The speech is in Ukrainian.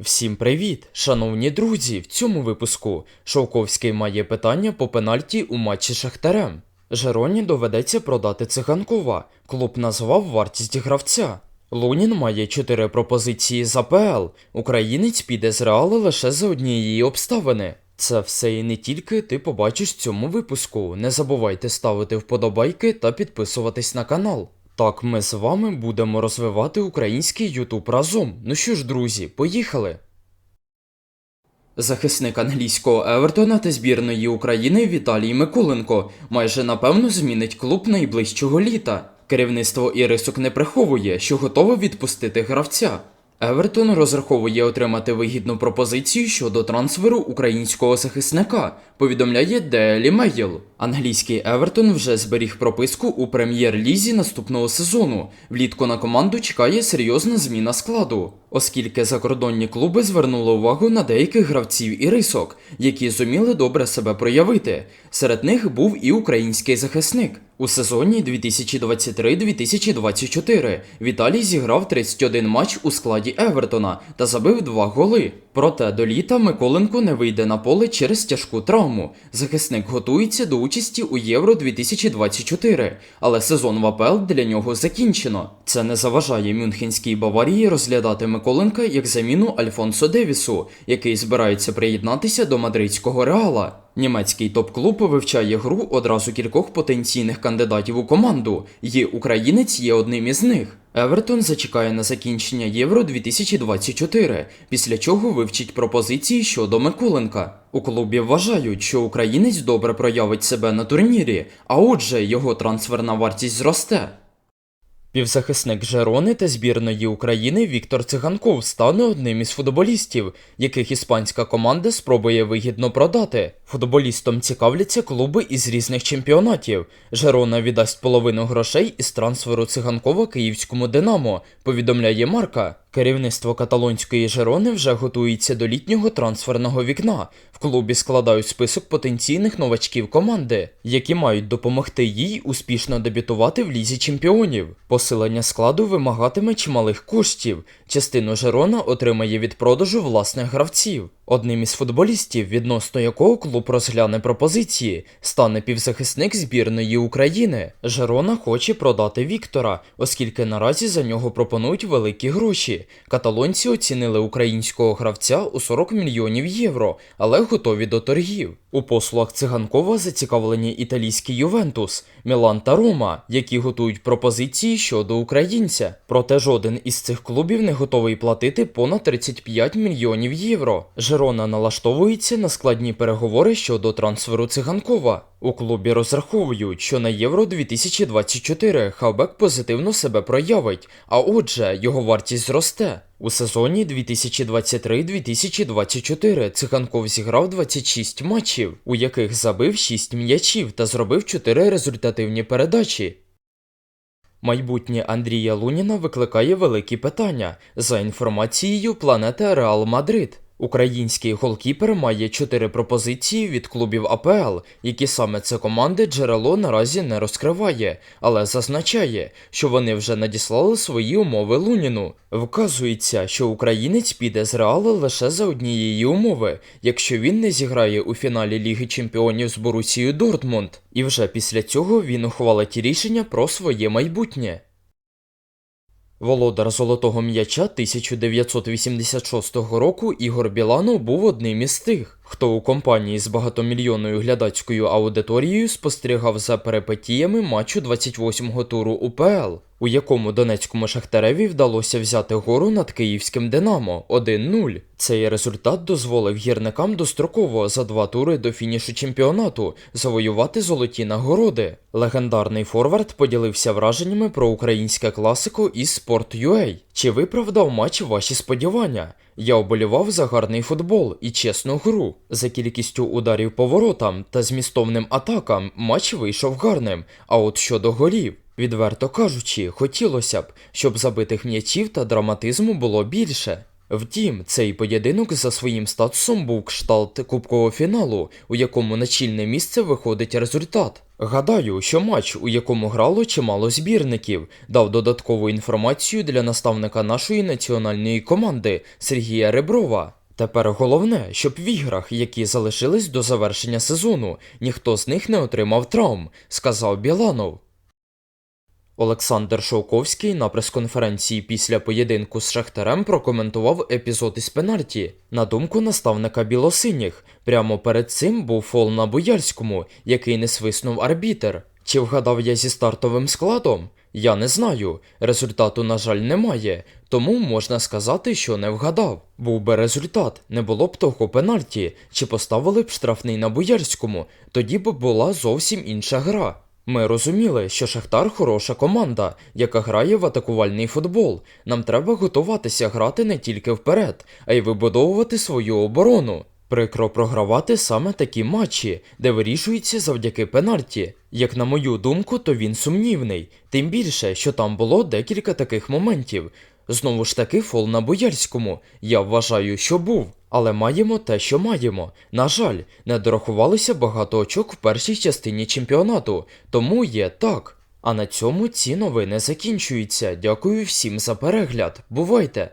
Всім привіт, шановні друзі! В цьому випуску Шовковський має питання по пенальті у матчі Шахтарем. Жероні доведеться продати циганкова. Клуб назвав вартість гравця. Лунін має 4 пропозиції з АПЛ. Українець піде з Реала лише за однієї обставини. Це все і не тільки ти побачиш в цьому випуску. Не забувайте ставити вподобайки та підписуватись на канал. Так, ми з вами будемо розвивати український Ютуб разом. Ну що ж, друзі, поїхали! Захисник англійського Евертона та збірної України Віталій Миколенко майже напевно змінить клуб найближчого літа. Керівництво Ірисок не приховує, що готове відпустити гравця. Евертон розраховує отримати вигідну пропозицію щодо трансферу українського захисника, повідомляє Daily Mail. Англійський Евертон вже зберіг прописку у прем'єр-лізі наступного сезону. Влітку на команду чекає серйозна зміна складу, оскільки закордонні клуби звернули увагу на деяких гравців і рисок, які зуміли добре себе проявити. Серед них був і український захисник. У сезоні 2023-2024 Віталій зіграв 31 матч у складі Евертона та забив 2 голи. Проте до літа Миколенко не вийде на поле через тяжку травму. Захисник готується до участі у Євро 2024, але сезон в АПЛ для нього закінчено. Це не заважає Мюнхенській Баварії розглядати Миколенка як заміну Альфонсо Девісу, який збирається приєднатися до мадридського реала. Німецький топ-клуб вивчає гру одразу кількох потенційних кандидатів у команду. Є українець є одним із них. Евертон зачекає на закінчення Євро 2024, після чого вивчить пропозиції щодо Миколенка. У клубі вважають, що українець добре проявить себе на турнірі, а отже, його трансферна вартість зросте. Півзахисник Жерони та збірної України Віктор Циганков стане одним із футболістів, яких іспанська команда спробує вигідно продати. Футболістом цікавляться клуби із різних чемпіонатів. Жерона віддасть половину грошей із трансферу циганкова київському Динамо, повідомляє Марка. Керівництво каталонської Жерони вже готується до літнього трансферного вікна. В клубі складають список потенційних новачків команди, які мають допомогти їй успішно дебютувати в лізі чемпіонів. Посилення складу вимагатиме чималих коштів. Частину Жерона отримає від продажу власних гравців. Одним із футболістів, відносно якого клуб розгляне пропозиції, стане півзахисник збірної України. Жерона хоче продати Віктора, оскільки наразі за нього пропонують великі гроші. Каталонці оцінили українського гравця у 40 мільйонів євро, але готові до торгів. У послугах циганкова зацікавлені італійський Ювентус, Мілан та Рома, які готують пропозиції щодо українця. Проте жоден із цих клубів не готовий платити понад 35 мільйонів євро. Жерона налаштовується на складні переговори щодо трансферу циганкова. У клубі розраховують, що на Євро 2024 хавбек позитивно себе проявить, а отже, його вартість зросте. У сезоні 2023-2024 Циганков зіграв 26 матчів, у яких забив 6 м'ячів та зробив 4 результативні передачі. Майбутнє Андрія Луніна викликає великі питання. За інформацією планети Реал Мадрид. Український голкіпер має 4 пропозиції від клубів АПЛ, які саме це команди джерело наразі не розкриває, але зазначає, що вони вже надіслали свої умови Луніну. Вказується, що українець піде з Реала лише за однієї умови, якщо він не зіграє у фіналі Ліги Чемпіонів з Борусією Дортмунд, і вже після цього він ухвалить рішення про своє майбутнє. Володар золотого м'яча 1986 року Ігор Біланов був одним із тих, хто у компанії з багатомільйонною глядацькою аудиторією спостерігав за перипетіями матчу 28-го туру УПЛ, у якому Донецькому Шахтареві вдалося взяти гору над київським Динамо 1-0. Цей результат дозволив гірникам достроково за два тури до фінішу чемпіонату завоювати золоті нагороди. Легендарний форвард поділився враженнями про українське класико із Sport.ua. Чи виправдав матч ваші сподівання? Я оболівав за гарний футбол і чесну гру. За кількістю ударів по воротам та змістовним атакам матч вийшов гарним. А от щодо голів, відверто кажучи, хотілося б, щоб забитих м'ячів та драматизму було більше. Втім, цей поєдинок за своїм статусом був кшталт кубкового фіналу, у якому на чільне місце виходить результат. Гадаю, що матч, у якому грало чимало збірників, дав додаткову інформацію для наставника нашої національної команди Сергія Реброва. Тепер головне, щоб в іграх, які залишились до завершення сезону, ніхто з них не отримав травм, сказав Біланов. Олександр Шовковський на прес-конференції після поєдинку з Шахтарем прокоментував епізод із пенальті. На думку наставника білосиніх, прямо перед цим був фол на Боярському, який не свиснув арбітер. Чи вгадав я зі стартовим складом? Я не знаю. Результату, на жаль, немає, тому можна сказати, що не вгадав. Був би результат, не було б того пенальті, чи поставили б штрафний на Боярському, тоді б була зовсім інша гра. Ми розуміли, що Шахтар хороша команда, яка грає в атакувальний футбол. Нам треба готуватися грати не тільки вперед, а й вибудовувати свою оборону. Прикро програвати саме такі матчі, де вирішується завдяки пенальті. Як на мою думку, то він сумнівний, тим більше, що там було декілька таких моментів. Знову ж таки, фол на Боярському. Я вважаю, що був. Але маємо те, що маємо. На жаль, не дорахувалося багато очок в першій частині чемпіонату, тому є так. А на цьому ці новини закінчуються. Дякую всім за перегляд. Бувайте!